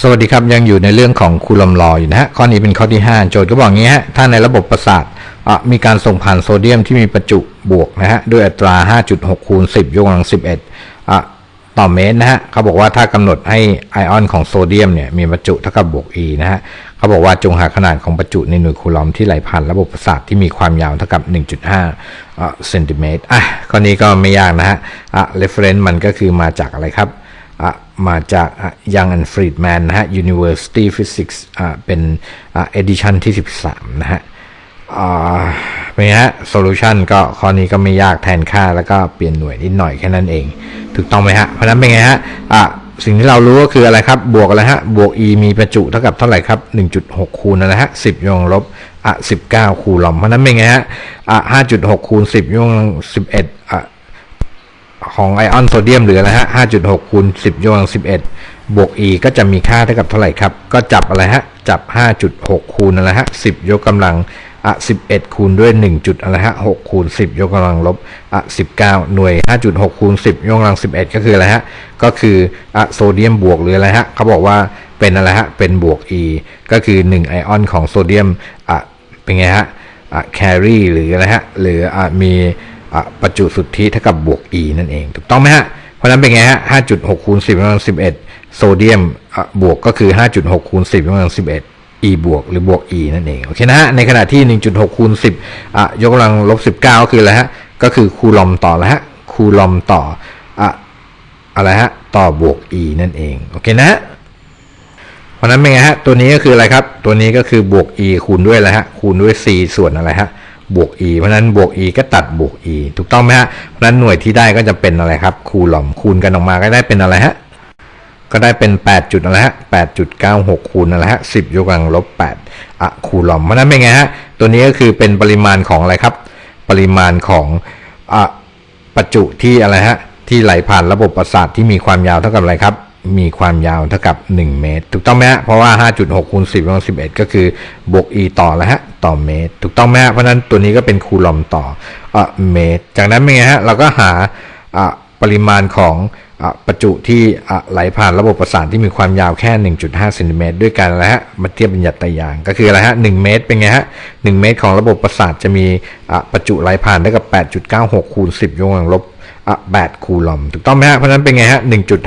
สวัสดีครับยังอยู่ในเรื่องของคูลอมลออยู่นะฮะข้อนี้เป็นข้อที่ 5 โจทย์ก็บอกงี้ฮะถ้าในระบบประสาทมีการส่งผ่านโซเดียมที่มีประจุบวกนะฮะด้วยอัตรา 5.6 คูณ 10 ยกกำลัง 11อะต่อเมตรนะฮะเขาบอกว่าถ้ากำหนดให้ไอออนของโซเดียมเนี่ยมีประจุเท่ากับบวก e นะฮะเขาบอกว่าจงหาขนาดของประจุในหน่วยคูลอมที่ไหลผ่านระบบประสาทที่มีความยาวเท่ากับ 1.5อะเซนติเมตรอะข้อนี้ก็ไม่ยากนะฮะอะ reference มันก็คือมาจากอะไรครับ มาจากยังอันฟรีดแมนนะฮะ University Physics อะเป็นอะ edition ที่ 13 นะฮะอ่าเป็นไงฮะ solution ก็ข้อนี้ก็ไม่ยากแทนค่าแล้วก็เปลี่ยนหน่วยนิดหน่อยแค่นั้นเอง ถูกต้องไหมฮะ เพราะนั้นเป็นไงฮะอะสิ่งที่เรารู้ก็คืออะไรครับ บวกอะไรฮะ บวก e มีประจุเท่ากับเท่าไหร่ครับ 1.6 คูณนะฮะ 10ยกกำลังลบอะ19 คูณลอม เพราะนั้นเป็นไงฮะอะ5.6 คูณ 10ยกกำลัง11อะ ของไอออนโซเดียมหรืออะไรฮะ5.6คูณ10ยกกำลัง11บวก e ก็จะมีค่าเท่ากับเท่าไหร่ครับ ก็จับอะไรฮะ จับ 5.6 คูณอะไรฮะ 10 ยกกำลังอะ11 คูณด้วย 1 จุดอะไรฮะ 6 คูณ 10 ยกกำลังลบอะ19 หน่วย 5.6 คูณ 10 ยกกำลัง 11 ก็คืออะไรฮะ ก็คืออะโซเดียมบวกหรืออะไรฮะเขาบอกว่าเป็นอะไรฮะ เป็นบวก e ก็คือ 1 ไอออนของโซเดียมอะเป็นไงฮะอะแครีหรืออะไรฮะ หรืออะมี ประจุสุทธิเท่ากับบวก e นั่นเอง ถูกต้องไหมฮะ เพราะนั้นเป็นไงฮะ5.6คูณ10กำลัง11โซเดียมบวกก็คือ5.6คูณ10กำลัง11 e บวกหรือบวก e นั่นเองโอเคนะฮะในขณะที่1.6คูณ10ยกกำลังลบ19ก็คืออะไรฮะก็คือคูลอมต่อแล้วฮะคูลอมต่ออะอะไรฮะต่อบวก e นั่นเองโอเคนะฮะเพราะฉะนั้นเป็นไงฮะตัวนี้ก็คืออะไรครับ ตัวนี้ก็คือบวก e คูณด้วยอะไรฮะคูณด้วย c ส่วนอะไรฮะ บวก e เพราะนั้นบวก e ก็ตัดบวก e ถูกต้องไหมฮะ เพราะนั้นหน่วยที่ได้ก็จะเป็นอะไรครับ คูลอมคูณกันออกมาก็ได้เป็นอะไรฮะ ก็ได้เป็น 8 จุดอะไรฮะ8.96 คูณอะไรฮะ 10ยกกำลังลบ8อะคูลอม เพราะฉะนั้นเป็นไงฮะ ตัวนี้ก็คือเป็นปริมาณของอะไรครับ ปริมาณของอะประจุที่อะไรฮะ ที่ไหลผ่านระบบประสาทที่มีความยาวเท่ากับอะไรครับ มีความยาวเท่ากับ 1 เมตร ถูกต้องไหมฮะเพราะว่า 5.6คูณ10กำลัง11 ก็คือบวก e ต่อแล้วฮะต่อเมตร ถูกต้องไหมฮะเพราะนั้นตัวนี้ก็เป็นคูลอมต่ออะเมตร จากนั้นเป็นไงฮะเราก็หาอะปริมาณของอะประจุที่อะไหลผ่านระบบประสาทที่มีความยาวแค่ 1.5เซนติเมตรด้วยกันอะไรฮะมาเทียบเป็นหยัดตายาง ก็คืออะไรฮะ1เมตรเป็นไงฮะ1เมตรของระบบประสาทจะมีอะประจุไหลผ่านได้กับ 8.96คูณ10ยกกำลังลบ 8คูลอมถูกต้องไหมฮะเพราะนั้นเป็นไงฮะ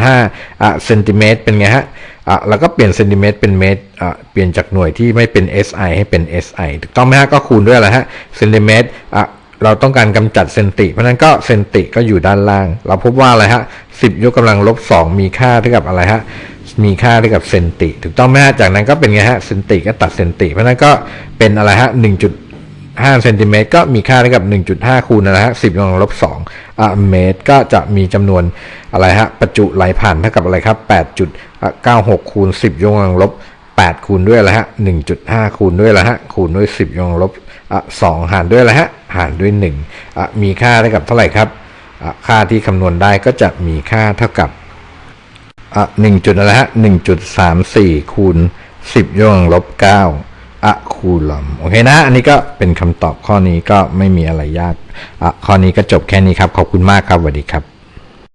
1.5อะเซนติเมตรเป็นไงฮะอะแล้วก็เปลี่ยนเซนติเมตรเป็นเมตรอะเปลี่ยนจากหน่วยที่ไม่เป็น SI ให้เป็น SI ถูกต้องไหมฮะก็คูณด้วยอะไรฮะเซนติเมตรอะเราต้องการกำจัดเซนติ เพราะนั้นก็เซนติก็อยู่ด้านล่าง เราพบว่าอะไรฮะ10 ยกกำลังลบ 2 มีค่าเท่ากับอะไรฮะมีค่าเท่ากับเซนติ ถูกต้องไหมฮะจากนั้นก็เป็นไงฮะเซนติก็ตัดเซนติ เพราะนั้นก็เป็นอะไรฮะ1 5เซนติเมตรก็มีค่าเท่ากับ 1.5 คูณนะฮะ10ยกกำลังลบ2 เมตร ก็จะมีจำนวนอะไรฮะประจุไหลผ่านเท่ากับอะไรครับ 8.96 คูณ 10 ยกกำลังลบ 8 คูณด้วยอะไรฮะ 1.5 คูณด้วยอะไรฮะ คูณด้วย 10 ยกกำลังลบอะ2หารด้วยอะไรฮะ หารด้วย1อะมีค่าเท่ากับเท่าไหร่ครับค่าที่คำนวณได้ก็จะมีค่าเท่ากับหนึ่งจุดอะไรฮะหนึ่งจุดสามสี่คูณสิบยกกำลังลบเก้า อะคูลอมโอเคนะ อันนี้ก็เป็นคำตอบข้อนี้ก็ไม่มีอะไรยากอะข้อนี้ก็จบแค่นี้ครับ ขอบคุณมากครับสวัสดีครับ